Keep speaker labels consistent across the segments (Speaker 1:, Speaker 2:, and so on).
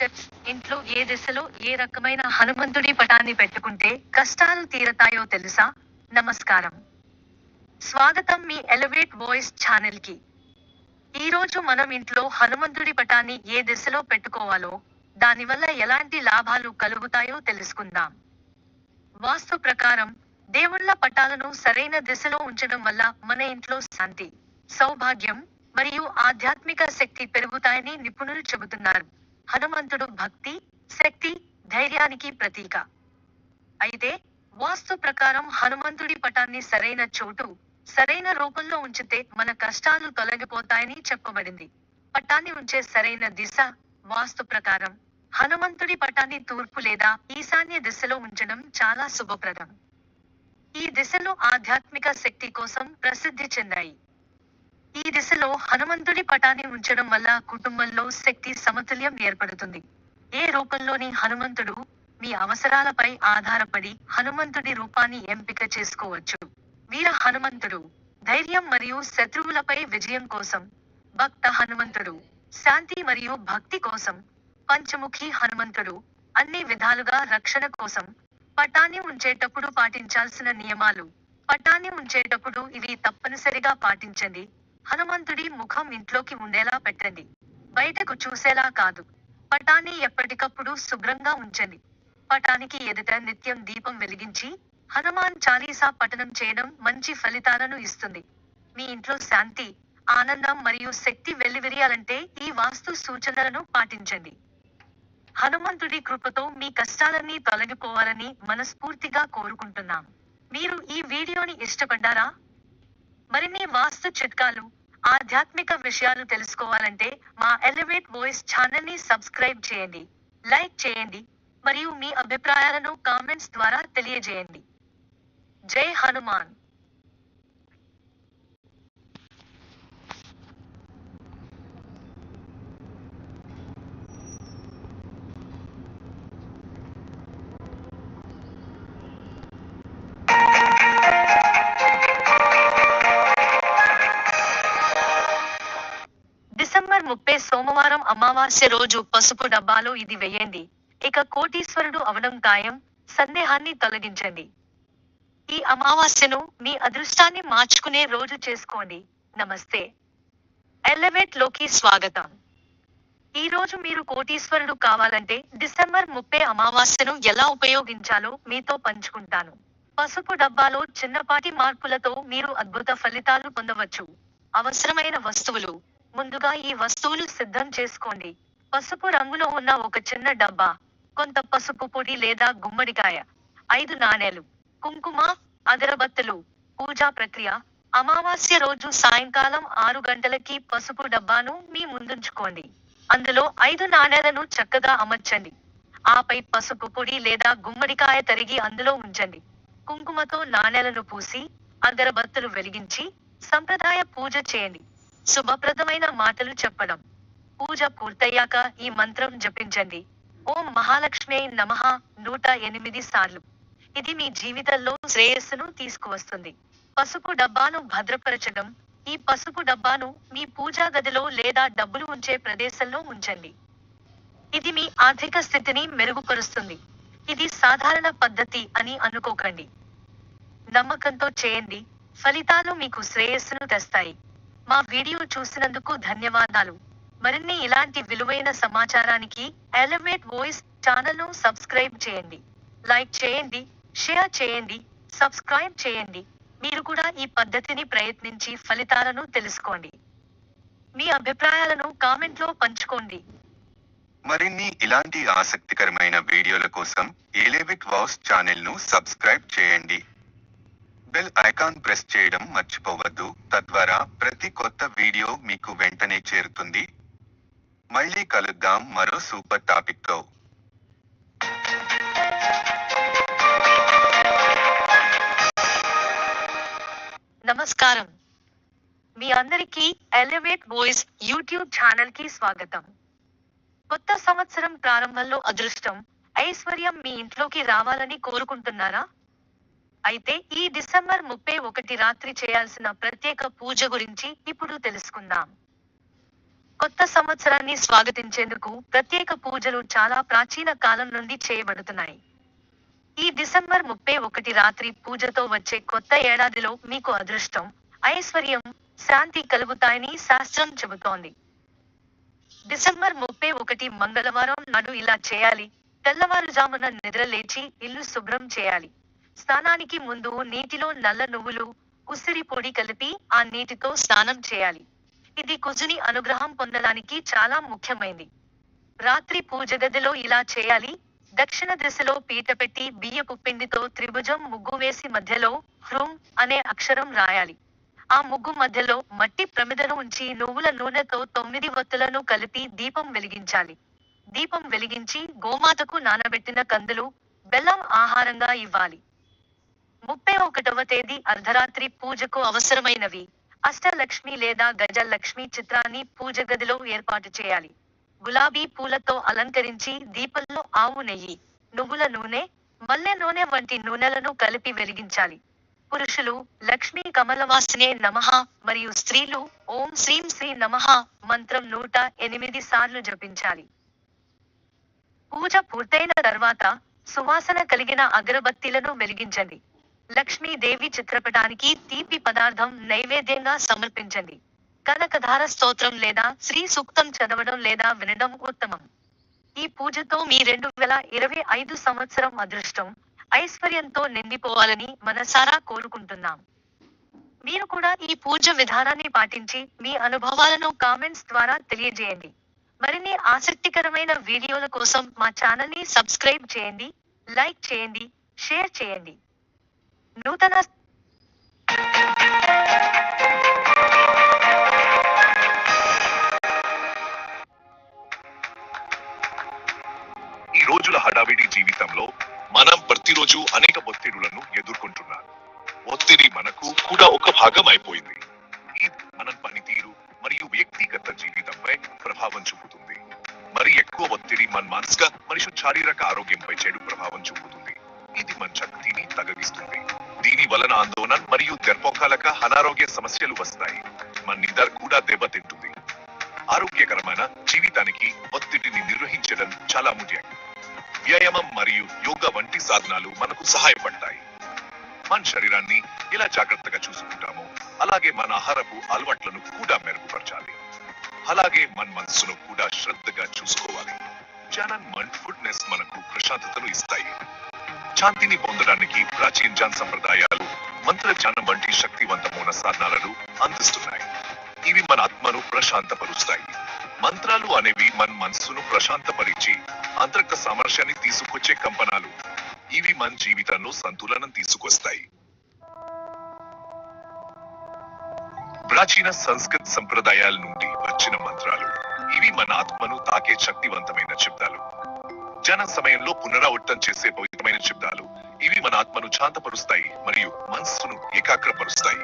Speaker 1: Tips ఇంట్లో ఏ దిశలో ఏ రకమైన హనుమంతుడి పటాన్ని పెట్టుకుంటే కష్టాలు తీరతాయో తెలుసా? నమస్కారం. స్వాగతం మీ ఎలివేట్ వాయిస్ ఛానల్కి ఈ రోజు మనం ఇంట్లో హనుమంతుడి పటాన్ని ఏ దిశలో పెట్టుకోవాలో దానివల్ల ఎలాంటి లాభాలు కలుగుతాయో తెలుసుకుందాం. వాస్తు ప్రకారం దేవుళ్ళ పటాలను సరైన దిశలో ఉంచడం వల్ల మన ఇంట్లో శాంతి సౌభాగ్యం మరియు ఆధ్యాత్మిక శక్తి పెరుగుతాయని నిపుణులు చెబుతున్నారు. హనుమంతుడు భక్తి శక్తి ధైర్యానికి ప్రతీక. అయితే వాస్తు ప్రకారం హనుమంతుడి పటాన్ని సరైన చోటు సరైన రూపంలో ఉంచితే మన కష్టాలు తొలగిపోతాయని చెప్పబడింది. పటాన్ని ఉంచే సరైన దిశ వాస్తు ప్రకారం. హనుమంతుడి పటాన్ని తూర్పు లేదా ఈశాన్య దిశలో ఉంచడం చాలా శుభప్రదం. ఈ దిశలో ఆధ్యాత్మిక శక్తి కోసం ప్రసిద్ధి చెందాయి. ఈ దిశలో హనుమంతుడి పటాన్ని ఉంచడం వల్ల కుటుంబంలో శక్తి సమతుల్యం ఏర్పడుతుంది. ఏ రూపంలోని హనుమంతుడు మీ అవసరాలపై ఆధారపడి హనుమంతుడి రూపాన్ని ఎంపిక చేసుకోవచ్చు. వీర హనుమంతుడు ధైర్యం మరియు శత్రువులపై విజయం కోసం భక్త హనుమంతుడు శాంతి మరియు భక్తి కోసం పంచముఖి హనుమంతుడు అన్ని విధాలుగా రక్షణ కోసం పటాన్ని ఉంచేటప్పుడు పాటించాల్సిన నియమాలు. పటాన్ని ఉంచేటప్పుడు ఇవి తప్పనిసరిగా పాటించండి. హనుమంతుడి ముఖం ఇంట్లోకి ఉండేలా పెట్టండి. బయటకు చూసేలా కాదు. పటాన్ని ఎప్పటికప్పుడు శుభ్రంగా ఉంచండి. పటానికి ఎదుట నిత్యం దీపం వెలిగించి హనుమాన్ చాలీసా పఠనం చేయడం మంచి ఫలితాలను ఇస్తుంది. మీ ఇంట్లో శాంతి ఆనందం మరియు శక్తి వెల్లివిరియాలంటే ఈ వాస్తు సూచనలను పాటించండి. హనుమంతుడి కృపతో మీ కష్టాలన్నీ తొలగిపోవాలని మనస్ఫూర్తిగా కోరుకుంటున్నాం. మీరు ఈ వీడియోని ఇష్టపడ్డారా? మరిన్ని వాస్తు చిట్కాలు ఆధ్యాత్మిక విషయాలు తెలుసుకోవాలంటే మా ఎలివేట్ వాయిస్ ఛానల్ని సబ్స్క్రైబ్ చేయండి లైక్ చేయండి మరియు మీ అభిప్రాయాలను కామెంట్స్ ద్వారా తెలియజేయండి. జై హనుమాన్. అమావాస్య రోజు పసుపు డబ్బాలో ఇది వేయండి. ఇక కోటీశ్వరుడు అవడం ఖాయం సందేహాన్ని తొలగించండి. ఈ అమావాస్యను మీ అదృష్టాన్ని మార్చుకునే రోజు చేసుకోండి. నమస్తే. ఎలవేట్లోకి స్వాగతం. ఈ రోజు మీరు కోటీశ్వరుడు కావాలంటే డిసెంబర్ ముప్పై అమావాస్యను ఎలా ఉపయోగించాలో మీతో పంచుకుంటాను. పసుపు డబ్బాలో చిన్నపాటి మార్పులతో మీరు అద్భుత ఫలితాలు పొందవచ్చు. అవసరమైన వస్తువులు ముందుగా ఈ వస్తువులు సిద్ధం చేసుకోండి. పసుపు రంగులో ఉన్న ఒక చిన్న డబ్బా కొంత పసుపు పొడి లేదా గుమ్మడికాయ ఐదు నాణేలు కుంకుమ అగరబత్తులు పూజా ప్రక్రియ అమావాస్య రోజు సాయంకాలం ఆరు గంటలకి పసుపు డబ్బాను మీ ముందుంచుకోండి. అందులో ఐదు నాణేలను చక్కగా అమర్చండి. ఆపై పసుపు పొడి లేదా గుమ్మడికాయ తరిగి అందులో ఉంచండి. కుంకుమతో నాణేలను పూసి అగరబత్తులు వెలిగించి సంప్రదాయ పూజ చేయండి. శుభప్రదమైన మాటలు చెప్పడం. పూజ పూర్తయ్యాక ఈ మంత్రం జపించండి. ఓం మహాలక్ష్మి నమః నూట ఎనిమిది సార్లు. ఇది మీ జీవితంలో శ్రేయస్సును తీసుకువస్తుంది. పసుపు డబ్బాను భద్రపరచడం. ఈ పసుపు డబ్బాను మీ పూజా గదిలో లేదా డబ్బులు ఉంచే ప్రదేశంలో ఉంచండి. ఇది మీ ఆర్థిక స్థితిని మెరుగుపరుస్తుంది. ఇది సాధారణ పద్ధతి అని అనుకోకండి. నమ్మకంతో చేయండి. ఫలితాలు మీకు శ్రేయస్సును తెస్తాయి. మా వీడియో చూసినందుకు ధన్యవాదాలు. మరిన్ని ఇలాంటి విలువైన సమాచారానికి ఎలివేట్ వాయిస్ ఛానల్ను సబ్స్క్రైబ్ చేయండి. లైక్ చేయండి షేర్ చేయండి సబ్స్క్రైబ్ చేయండి. మీరు కూడా ఈ పద్ధతిని ప్రయత్నించి ఫలితాలను తెలుసుకోండి. మీ అభిప్రాయాలను కామెంట్లో పంచుకోండి.
Speaker 2: మరిన్ని ఇలాంటి ఆసక్తికరమైన వీడియోల కోసం ఎలివేట్ వాస్ ఛానల్ను సబ్స్క్రైబ్ చేయండి. బెల్ ఐకాన్ ప్రెస్ చేయడం మర్చిపోవద్దు. తద్వారా ప్రతి కొత్త వీడియో మీకు వెంటనే చేరుతుంది. మళ్ళీ కలుద్దాం మరో సూపర్ టాపిక్తో.
Speaker 1: నమస్కారం. మీ అందరికీ ఎలివేట్ వాయిస్ యూట్యూబ్ ఛానల్కి స్వాగతం. కొత్త సంవత్సరం ప్రారంభంలో అదృష్టం ఐశ్వర్యం మీ ఇంట్లోకి రావాలని కోరుకుంటున్నారా? అయితే ఈ డిసెంబర్ ముప్పై ఒకటి రాత్రి చేయాల్సిన ప్రత్యేక పూజ గురించి ఇప్పుడు తెలుసుకుందాం. కొత్త సంవత్సరాన్ని స్వాగతించేందుకు ప్రత్యేక పూజలు చాలా ప్రాచీన కాలం నుండి చేయబడుతున్నాయి. ఈ డిసెంబర్ ముప్పై ఒకటి రాత్రి పూజతో వచ్చే కొత్త ఏడాదిలో మీకు అదృష్టం ఐశ్వర్యం శాంతి కలుగుతాయని శాస్త్రం చెబుతోంది. డిసెంబర్ ముప్పై ఒకటి మంగళవారం నాడు ఇలా చేయాలి తెల్లవారుజామున నిద్రలేచి ఇల్లు శుభ్రం చేయాలి. స్నానానికి ముందు నీటిలో నల్ల నువ్వులు ఉసిరి పొడి కలిపి ఆ నీటితో స్నానం చేయాలి. ఇది కుజుని అనుగ్రహం పొందడానికి చాలా ముఖ్యమైంది. రాత్రి పూజ గదిలో ఇలా చేయాలి. దక్షిణ దిశలో పీట పెట్టి బియ్యపు పిండితో త్రిభుజం ముగ్గు వేసి మధ్యలో హ్రూం అనే అక్షరం రాయాలి. ఆ ముగ్గు మధ్యలో మట్టి ప్రమిదను ఉంచి నువ్వుల నూనెతో తొమ్మిది వత్తులను కలిపి దీపం వెలిగించాలి. దీపం వెలిగించి గోమాతకు నానబెట్టిన కందులు బెల్లం ఆహారంగా ఇవ్వాలి. ముప్పై ఒకటవ తేదీ అర్ధరాత్రి పూజకు అవసరమైనవి. అష్టలక్ష్మి లేదా గజలక్ష్మి చిత్రాన్ని పూజ గదిలో ఏర్పాటు చేయాలి. గులాబీ పూలతో అలంకరించి దీపంలో ఆవు నెయ్యి నువ్వుల నూనె మల్లె నూనె వంటి నూనెలను కలిపి వెలిగించాలి. పురుషులు లక్ష్మీ కమలవాసినే నమః మరియు స్త్రీలు ఓం శ్రీం శ్రీ నమః మంత్రం నూట ఎనిమిది సార్లు జపించాలి. పూజ పూర్తయిన తర్వాత సువాసన కలిగిన అగరబత్తీలను వెలిగించండి. లక్ష్మీదేవి చిత్రపటానికి తీపి పదార్థం నైవేద్యంగా సమర్పించండి. కనకధార స్తోత్రం లేదా శ్రీ సూక్తం చదవడం లేదా వినడం ఉత్తమం. ఈ పూజతో మీ రెండు వేల ఇరవై ఐదు సంవత్సరం అదృష్టం ఐశ్వర్యంతో నిండిపోవాలని మనసారా కోరుకుంటున్నాం. మీరు కూడా ఈ పూజ విధానాన్ని పాటించి మీ అనుభవాలను కామెంట్స్ ద్వారా తెలియజేయండి. మరిన్ని ఆసక్తికరమైన వీడియోల కోసం మా ఛానల్ని సబ్స్క్రైబ్ చేయండి లైక్ చేయండి షేర్ చేయండి. నూతన
Speaker 3: ఈ రోజుల హడావిడి జీవితంలో మనం ప్రతిరోజు అనేక ఒత్తిడులను ఎదుర్కొంటున్నాం. ఒత్తిడి మనకు కూడా ఒక భాగం అయిపోయింది. మనం మన పనితీరు మరియు వ్యక్తిగత జీవితంపై ప్రభావం చూపుతుంది. మరి ఎక్కువ ఒత్తిడి మన మానసిక మరియు శారీరక ఆరోగ్యంపై చెడు ప్రభావం చూపుతుంది. ఇది మన శక్తిని తగ్గిస్తుంది. దీని వలన ఆందోళన మరియు దర్భోకాలక అనారోగ్య సమస్యలు వస్తాయి. మన నిద్ర కూడా దెబ్బతింటుంది. ఆరోగ్యకరమైన జీవితానికి ఒత్తిడిని నిర్వహించడం చాలా ముఖ్యం. వ్యాయామం మరియు యోగా వంటి సాధనాలు మనకు సహాయపడతాయి. మన శరీరాన్ని ఎలా జాగ్రత్తగా చూసుకుంటామో అలాగే మన ఆహారపు అలవాట్లను కూడా మెరుగుపరచాలి. అలాగే మన మనసును కూడా శ్రద్ధగా చూసుకోవాలి. చానా మన ఫుడ్నెస్ మనకు ప్రశాంతతను ఇస్తాయి. శాంతిని పొందడానికి ప్రాచీన జాన్ సంప్రదాయాలు మంత్రజానం వంటి శక్తివంతమైన సాధనాలను అందిస్తున్నాయి. ఇవి మన ఆత్మను ప్రశాంతపరుస్తాయి. మంత్రాలు అనేవి మన మనస్సును ప్రశాంతపరిచి అంతర్గత సామర్థ్యాన్ని తీసుకొచ్చే కంపనాలు. ఇవి మన జీవితంలో సంతులనం తీసుకొస్తాయి. ప్రాచీన సంస్కృత సంప్రదాయాల నుండి వచ్చిన మంత్రాలు. ఇవి మన ఆత్మను తాకే శక్తివంతమైన శబ్దాలు. జన సమయంలో పునరావృతం చేసే శబ్దాలు. ఇవి మన ఆత్మను శాంతపరుస్తాయి మరియు మనస్సును ఏకాగ్రపరుస్తాయి.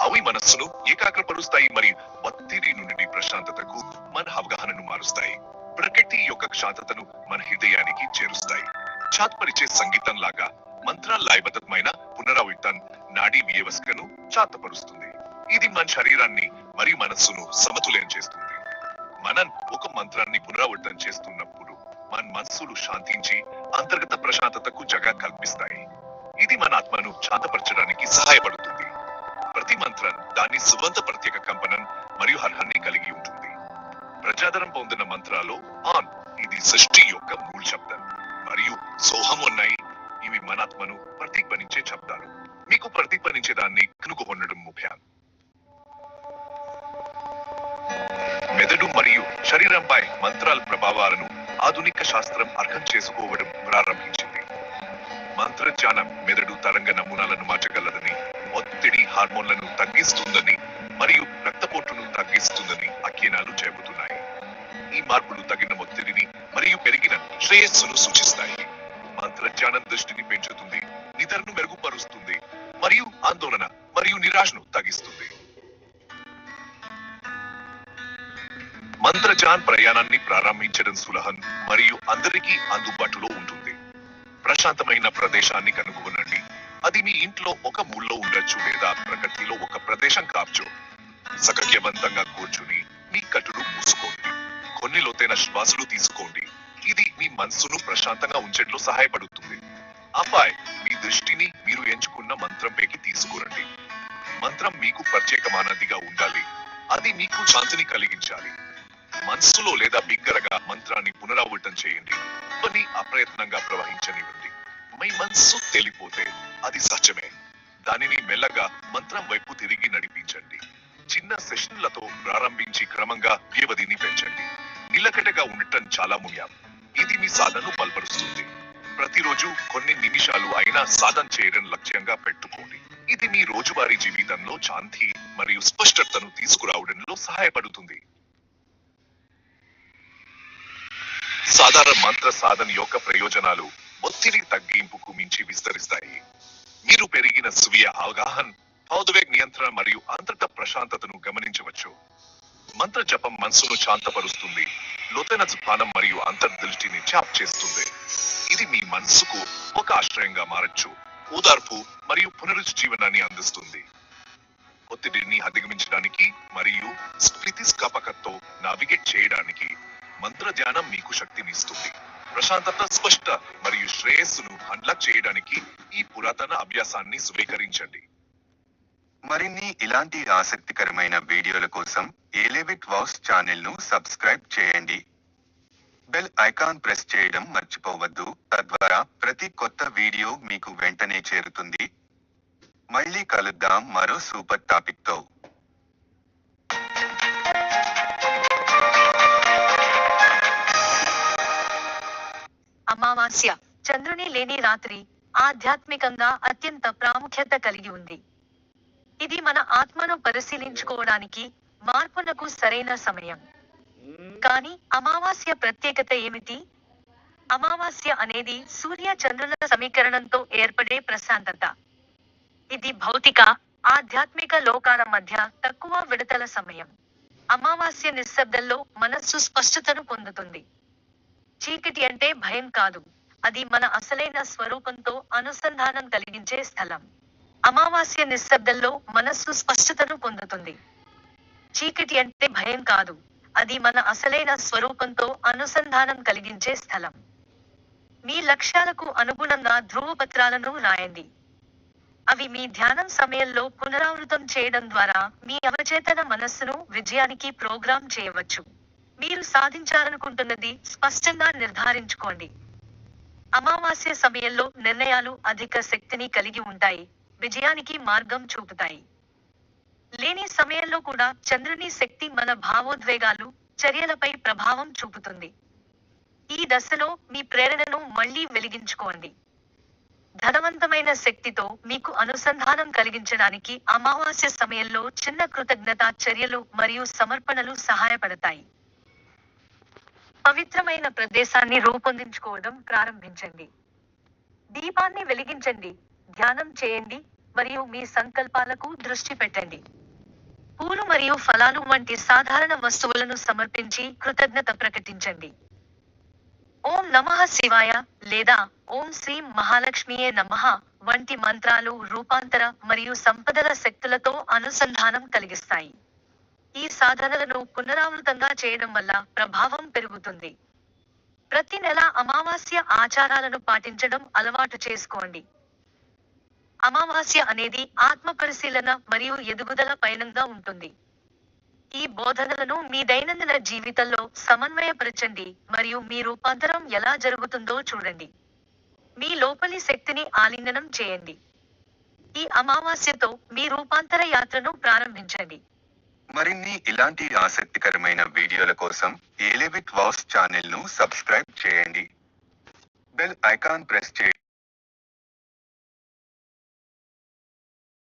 Speaker 3: అవి మనస్సును ఏకాగ్రపరుస్తాయి మరియు ఒత్తిడి నుండి ప్రశాంతతకు మన అవగాహనను మారుస్తాయి. ప్రకృతి యొక్క శాంతతను మన హృదయానికి చేరుస్తాయి. చాత్పరిచే సంగీతం లాగా మంత్రాల లయబద్ధమైన పునరావృతం నాడీ వ్యవస్థను చాతపరుస్తుంది ఇది మన శరీరాన్ని మరియు మనస్సును సమతుల్యం చేస్తుంది. మనం ఒక మంత్రాన్ని పునరావృతం చేస్తున్నప్పుడు మన మనస్సులు శాంతించి అంతర్గత ప్రశాంతతకు జగ కల్పిస్తాయి. ఇది మన ఆత్మను శాంతపరచడానికి సహాయపడుతుంది. ప్రతి మంత్రం దాని సువంత ప్రత్యేక కంపనం మరియు అర్హాన్ని కలిగి ఉంటుంది. ప్రజాదరం పొందిన మంత్రాలు ఆన్. ఇది సృష్టి యొక్క మూల శబ్దం. మరియు సోహం ఉన్నాయి. ఇవి మన ఆత్మను ప్రతిధ్వనించే శబ్దాలు. మీకు ప్రతిధ్వనించే దాన్ని కనుగొనడం ముఖ్యం. మెదడు మరియు శరీరంపై మంత్రాల ప్రభావాలను ఆధునిక శాస్త్రం అర్థం చేసుకోవడం ప్రారంభించింది. మంత్రజ్ఞానం మెదడు తరంగ నమూనాలను మార్చగలదని ఒత్తిడి హార్మోన్లను తగ్గిస్తుందని మరియు రక్తపోటును తగ్గిస్తుందని అధ్యయనాలు చెబుతున్నాయి ఈ మార్పులు తగిన ఒత్తిడిని మరియు పెరిగిన శ్రేయస్సును సూచిస్తాయి. మంత్రజ్ఞానం దృష్టిని పెంచుతుంది నిద్రను మెరుగుపరుస్తుంది మరియు ఆందోళన మరియు నిరాశను తగ్గిస్తుంది. మంత్రజాన్ ప్రయాణాన్ని ప్రారంభించడం సులహం మరియు అందరికీ అందుబాటులో ఉంటుంది. ప్రశాంతమైన ప్రదేశాన్ని కనుగొనండి. అది మీ ఇంట్లో ఒక మూల్లో ఉండొచ్చు లేదా ప్రకృతిలో ఒక ప్రదేశం కావచ్చు. సకర్యవంతంగా కూర్చుని మీ కట్టును మూసుకోండి. కొన్ని లోతైన శ్వాసలు తీసుకోండి. ఇది మీ మనసును ప్రశాంతంగా ఉంచేట్లు సహాయపడుతుంది. అబ్బాయి మీ దృష్టిని మీరు ఎంచుకున్న మంత్రంపైకి తీసుకురండి. మంత్రం మీకు ప్రత్యేకమైనదిగా ఉండాలి. అది మీకు శాంతిని కలిగించాలి. మనస్సులో లేదా బిగ్గరగా మంత్రాన్ని పునరావృతం చేయండి. పని అప్రయత్నంగా ప్రవహించనివ్వండి. మీ మనస్సు తెలిపోతే అది సత్యమే. దానిని మెల్లగా మంత్రం వైపు తిరిగి నడిపించండి. చిన్న సెషన్లతో ప్రారంభించి క్రమంగా వ్యవధిని పెంచండి. నిలకడగా ఉండటం చాలా ముఖ్యం. ఇది మీ సాధనను బలపరుస్తుంది. ప్రతిరోజు కొన్ని నిమిషాలు అయినా సాధన చేయడం లక్ష్యంగా పెట్టుకోండి. ఇది మీ రోజువారీ జీవితంలో శాంతి మరియు స్పష్టతను తీసుకురావడంలో సహాయపడుతుంది. సాధారణ మంత్ర సాధన యొక్క ప్రయోజనాలు ఒత్తిడి తగ్గింపుకు మించి విస్తరిస్తాయి. మీరు పెరిగిన స్వీయ అవగాహన భావోద్వేగ నియంత్రణ మరియు అంతర్గత ప్రశాంతతను గమనించవచ్చు. మంత్ర జపం మనసును శాంతపరుస్తుంది లోతైన స్థానం మరియు అంతర్దృష్టిని చాప్ చేస్తుంది. ఇది మీ మనసుకు ఒక ఆశ్రయంగా మారచ్చు ఓదార్పు మరియు పునరుజ్జీవనాన్ని అందిస్తుంది. ఒత్తిడిని అధిగమించడానికి మరియు స్థితిస్థాపకతో నావిగేట్ చేయడానికి మంత్ర ధ్యానం మీకు శక్తినిస్తుంది. ప్రశాంతత స్పష్ట మరియు శ్రేయస్సును అన్లాక్ చేయడానికి ఈ పురాతన అభ్యాసాన్ని స్వీకరించండి.
Speaker 2: మరిన్ని ఇలాంటి ఆసక్తికరమైన వీడియోల కోసం ఏలేవిట్ వాస్ ఛానల్ను సబ్స్క్రైబ్ చేయండి. బెల్ ఐకాన్ ప్రెస్ చేయడం మర్చిపోవద్దు. తద్వారా ప్రతి కొత్త వీడియో మీకు వెంటనే చేరుతుంది. మళ్ళీ కలుద్దాం మరో సూపర్
Speaker 1: టాపిక్తో చంద్రుని లేని రాత్రి ఆధ్యాత్మికంగా అత్యంత ప్రాముఖ్యత కలిగి ఉంది. ఇది మన ఆత్మను పరిశీలించుకోవడానికి మార్పునకు సరైన సమయం. కానీ అమావాస్య ప్రత్యేకత ఏమిటి? అమావాస్య అనేది సూర్య చంద్రుల సమీకరణంతో ఏర్పడే ప్రశాంతత. ఇది భౌతిక ఆధ్యాత్మిక లోకాల మధ్య తక్కువ విడతల సమయం. అమావాస్య నిశ్శబ్దంలో మనస్సు స్పష్టతను పొందుతుంది. చీకటి అంటే భయం కాదు. అది మన అసలైన స్వరూపంతో అనుసంధానం కలిగించే స్థలం. అమావాస్య నిశ్శబ్దంలో మనస్సు స్పష్టతను పొందుతుంది. చీకటి అంటే భయం కాదు. అది మన అసలైన స్వరూపంతో అనుసంధానం కలిగించే స్థలం. మీ లక్ష్యాలకు అనుగుణంగా ధ్రువపత్రాలను రాయండి. అవి మీ ధ్యానం సమయంలో పునరావృతం చేయడం ద్వారా మీ అవచేతన మనస్సును విజయానికి ప్రోగ్రాం చేయవచ్చు. మీరు సాధించాలనుకుంటున్నది స్పష్టంగా నిర్ధారించుకోండి. అమావాస్య సమయంలో నిర్ణయాలు అధిక శక్తిని కలిగి ఉంటాయి విజయానికి మార్గం చూపుతాయి. లేని సమయంలో కూడా చంద్రుని శక్తి మన భావోద్వేగాలు చర్యలపై ప్రభావం చూపుతుంది. ఈ దశలో మీ ప్రేరణను మళ్ళీ వెలిగించుకోండి. ధనవంతమైన శక్తితో మీకు అనుసంధానం కలిగించడానికి అమావాస్య సమయంలో చిన్న కృతజ్ఞత చర్యలు మరియు సమర్పణలు సహాయపడతాయి. పవిత్రమైన ప్రదేశాన్ని రూపొందించుకోవడం ప్రారంభించండి. దీపాన్ని వెలిగించండి ధ్యానం చేయండి మరియు మీ సంకల్పాలకు దృష్టి పెట్టండి. పూలు మరియు ఫలాలు వంటి సాధారణ వస్తువులను సమర్పించి కృతజ్ఞత ప్రకటించండి. ఓం నమః శివాయ లేదా ఓం శ్రీం మహాలక్ష్మియే నమః వంటి మంత్రాలు రూపాంతర మరియు సంపదల శక్తులతో అనుసంధానం కలిగిస్తాయి. ఈ సాధనలను పునరావృతంగా చేయడం వల్ల ప్రభావం పెరుగుతుంది. ప్రతి నెల అమావాస్య ఆచారాలను పాటించడం అలవాటు చేసుకోండి. అమావాస్య అనేది ఆత్మ పరిశీలన మరియు ఎదుగుదల పయనంగా ఉంటుంది. ఈ బోధనలను మీ దైనందిన జీవితంలో సమన్వయపరచండి మరియు మీ రూపాంతరం ఎలా జరుగుతుందో చూడండి. మీ లోపలి శక్తిని ఆలింగనం చేయండి. ఈ అమావాస్యతో మీ రూపాంతర యాత్రను ప్రారంభించండి.
Speaker 2: మరిన్ని ఇలాంటి ఆసక్తికరమైన వీడియోల కోసం ఏలేవిట్ వాస్ ఛానల్ను సబ్స్క్రైబ్ చేయండి. బెల్ ఐకాన్ ప్రెస్ చేయండి.